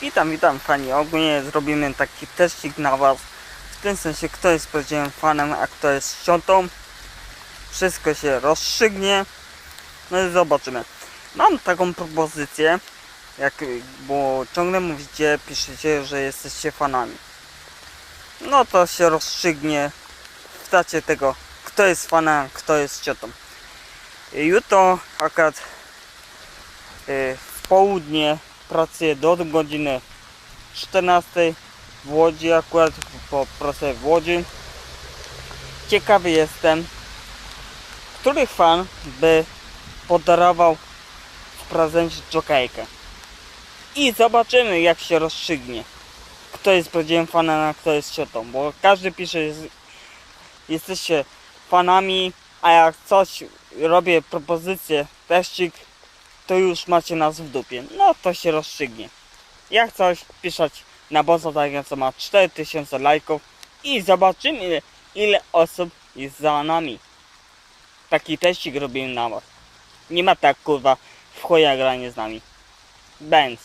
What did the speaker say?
Witam, witam fani. Ogólnie zrobimy taki teścik na was. W tym sensie, kto jest prawdziwym fanem, a kto jest ściotą. Wszystko się rozstrzygnie. No i zobaczymy. Mam taką propozycję, jak, bo ciągle mówicie, piszecie, że jesteście fanami. No to się rozstrzygnie w tacie tego, kto jest fanem, kto jest ciotą. Jutro akurat y, w południe pracuję do godziny 14 w Łodzi akurat, bo pracuję w Łodzi. Ciekawy jestem, który fan by podarował w prezencie czokajkę. I zobaczymy jak się rozstrzygnie. Kto jest prawdziwym fanem, a kto jest ciotą, bo każdy pisze, jest, jesteście fanami, a jak coś robię propozycję, teścik, to już macie nas w dupie. No to się rozstrzygnie. Jak coś pisać na bossa tak jak co ma 4000 lajków i zobaczymy ile, ile osób jest za nami. Taki teścik robimy na was. Nie ma tak kurwa w chuja granie z nami. Benz.